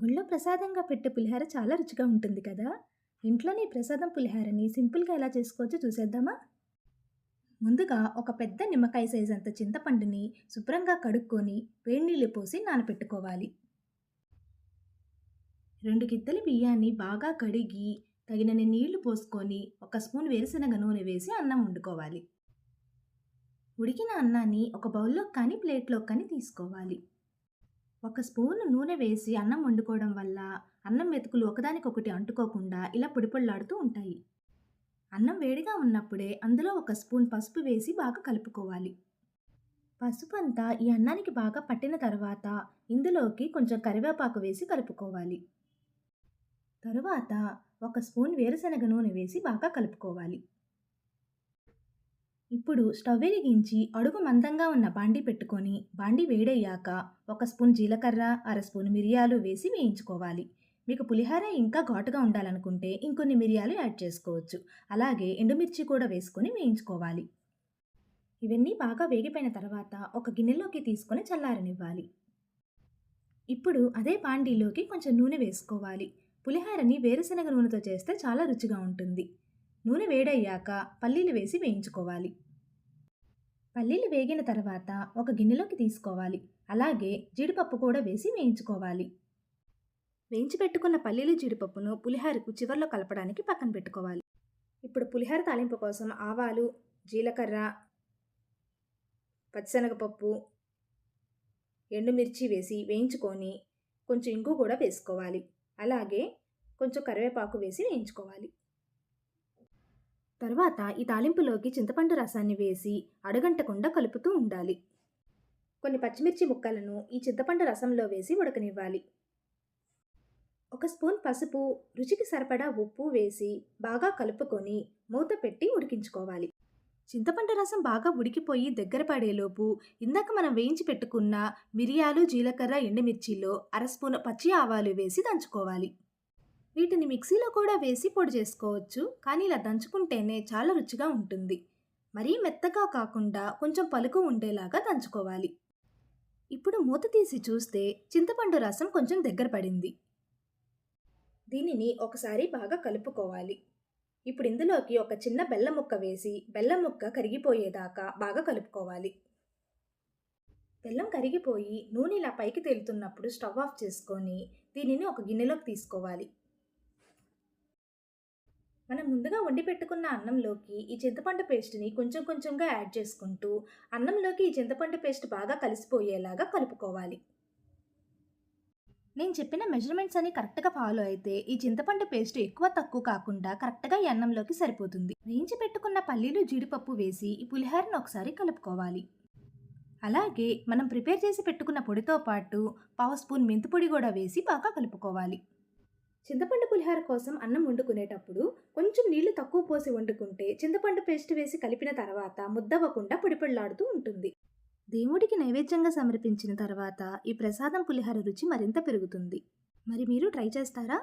గుళ్ళో ప్రసాదంగా పెట్టే పులిహార చాలా రుచిగా ఉంటుంది కదా? ఇంట్లోనే ప్రసాదం పులిహారని సింపుల్గా ఎలా చేసుకోవచ్చో చూసేద్దామా? ముందుగా ఒక పెద్ద నిమ్మకాయ సైజ్ అంత చింతపండుని శుభ్రంగా కడుక్కొని వేడి నీళ్ళు పోసి నానపెట్టుకోవాలి. రెండు గిద్దల బియ్యాన్ని బాగా కడిగి తగినన్ని నీళ్ళు పోసుకొని ఒక స్పూన్ వేరుశనగ నూనె వేసి అన్నం వండుకోవాలి. ఉడికిన అన్నాన్ని ఒక బౌల్లో కానీ ప్లేట్లో కానీ తీసుకోవాలి. ఒక స్పూన్ నూనె వేసి అన్నం వండుకోవడం వల్ల అన్నం మెతుకులు ఒకదానికొకటి అంటుకోకుండా ఇలా పొడిపొళ్ళాడుతూ ఉంటాయి. అన్నం వేడిగా ఉన్నప్పుడే అందులో ఒక స్పూన్ పసుపు వేసి బాగా కలుపుకోవాలి. పసుపు అంతా ఈ అన్నానికి బాగా పట్టిన తర్వాత ఇందులోకి కొంచెం కరివేపాకు వేసి కలుపుకోవాలి. తరువాత ఒక స్పూన్ వేరుశనగ నూనె వేసి బాగా కలుపుకోవాలి. ఇప్పుడు స్టవ్ వెలిగించి అడుగు మందంగా ఉన్న బాండి పెట్టుకొని బాండి వేడయ్యాక ఒక స్పూన్ జీలకర్ర అర స్పూన్ మిరియాలు వేసి వేయించుకోవాలి. మీకు పులిహార ఇంకా ఘాటుగా ఉండాలనుకుంటే ఇంకొన్ని మిరియాలు యాడ్ చేసుకోవచ్చు. అలాగే ఎండుమిర్చి కూడా వేసుకొని వేయించుకోవాలి. ఇవన్నీ బాగా వేగిపోయిన తర్వాత ఒక గిన్నెలోకి తీసుకొని చల్లారనివ్వాలి. ఇప్పుడు అదే బాండీలోకి కొంచెం నూనె వేసుకోవాలి. పులిహారని వేరుశనగ నూనెతో చేస్తే చాలా రుచిగా ఉంటుంది. నూనె వేడయ్యాక పల్లీలు వేసి వేయించుకోవాలి. పల్లీలు వేగిన తర్వాత ఒక గిన్నెలోకి తీసుకోవాలి. అలాగే జీడిపప్పు కూడా వేసి వేయించుకోవాలి. వేయించి పెట్టుకున్న పల్లీలు జీడిపప్పును పులిహారకు చివర్లో కలపడానికి పక్కన పెట్టుకోవాలి. ఇప్పుడు పులిహార తాలింపు కోసం ఆవాలు జీలకర్ర పచ్చిశనగపప్పు ఎండుమిర్చి వేసి వేయించుకొని కొంచెం ఇంగు కూడా వేసుకోవాలి. అలాగే కొంచెం కరివేపాకు వేసి వేయించుకోవాలి. తర్వాత ఈ తాలింపులోకి చింతపండు రసాన్ని వేసి అడగంటకుండా కలుపుతూ ఉండాలి. కొన్ని పచ్చిమిర్చి ముక్కలను ఈ చింతపండు రసంలో వేసి ఉడకనివ్వాలి. ఒక స్పూన్ పసుపు రుచికి సరిపడా ఉప్పు వేసి బాగా కలుపుకొని మూత పెట్టి ఉడికించుకోవాలి. చింతపండు రసం బాగా ఉడికిపోయి దగ్గర పడేలోపు ఇందాక మనం వేయించి పెట్టుకున్న మిరియాలు జీలకర్ర ఎండుమిర్చిలో అర స్పూన్ పచ్చి ఆవాలు వేసి దంచుకోవాలి. వీటిని మిక్సీలో కూడా వేసి పొడి చేసుకోవచ్చు. కానీ ఇలా దంచుకుంటేనే చాలా రుచిగా ఉంటుంది. మరీ మెత్తగా కాకుండా కొంచెం పలుకు ఉండేలాగా దంచుకోవాలి. ఇప్పుడు మూత తీసి చూస్తే చింతపండు రసం కొంచెం దగ్గర పడింది. దీనిని ఒకసారి బాగా కలుపుకోవాలి. ఇప్పుడు ఇందులోకి ఒక చిన్న బెల్లం ముక్క వేసి బెల్లం ముక్క కరిగిపోయేదాకా బాగా కలుపుకోవాలి. బెల్లం కరిగిపోయి నూనె ఇలా పైకి తేలుతున్నప్పుడు స్టవ్ ఆఫ్ చేసుకొని దీనిని ఒక గిన్నెలోకి తీసుకోవాలి. మనం ముందుగా వండి పెట్టుకున్న అన్నంలోకి ఈ చింతపండు పేస్ట్ని కొంచెం కొంచెంగా యాడ్ చేసుకుంటూ అన్నంలోకి ఈ చింతపండు పేస్ట్ బాగా కలిసిపోయేలాగా కలుపుకోవాలి. నేను చెప్పిన మెజర్మెంట్స్ అని కరెక్ట్గా ఫాలో అయితే ఈ చింతపండు పేస్ట్ ఎక్కువ తక్కువ కాకుండా కరెక్ట్గా ఈ అన్నంలోకి సరిపోతుంది. వేయించి పెట్టుకున్న పల్లీలు జీడిపప్పు వేసి ఈ పులిహారను ఒకసారి కలుపుకోవాలి. అలాగే మనం ప్రిపేర్ చేసి పెట్టుకున్న పొడితో పాటు పావు స్పూన్ మెంతిపొడి కూడా వేసి బాగా కలుపుకోవాలి. చింతపండు పులిహోర కోసం అన్నం వండుకునేటప్పుడు కొంచెం నీళ్ళు తక్కువ పోసి వండుకుంటే చింతపండు పేస్ట్ వేసి కలిపిన తర్వాత ముద్దవ్వకుండా పొడిపొడిలాడుతూ ఉంటుంది. దేవుడికి నైవేద్యంగా సమర్పించిన తర్వాత ఈ ప్రసాదం పులిహోర రుచి మరింత పెరుగుతుంది. మరి మీరు ట్రై చేస్తారా?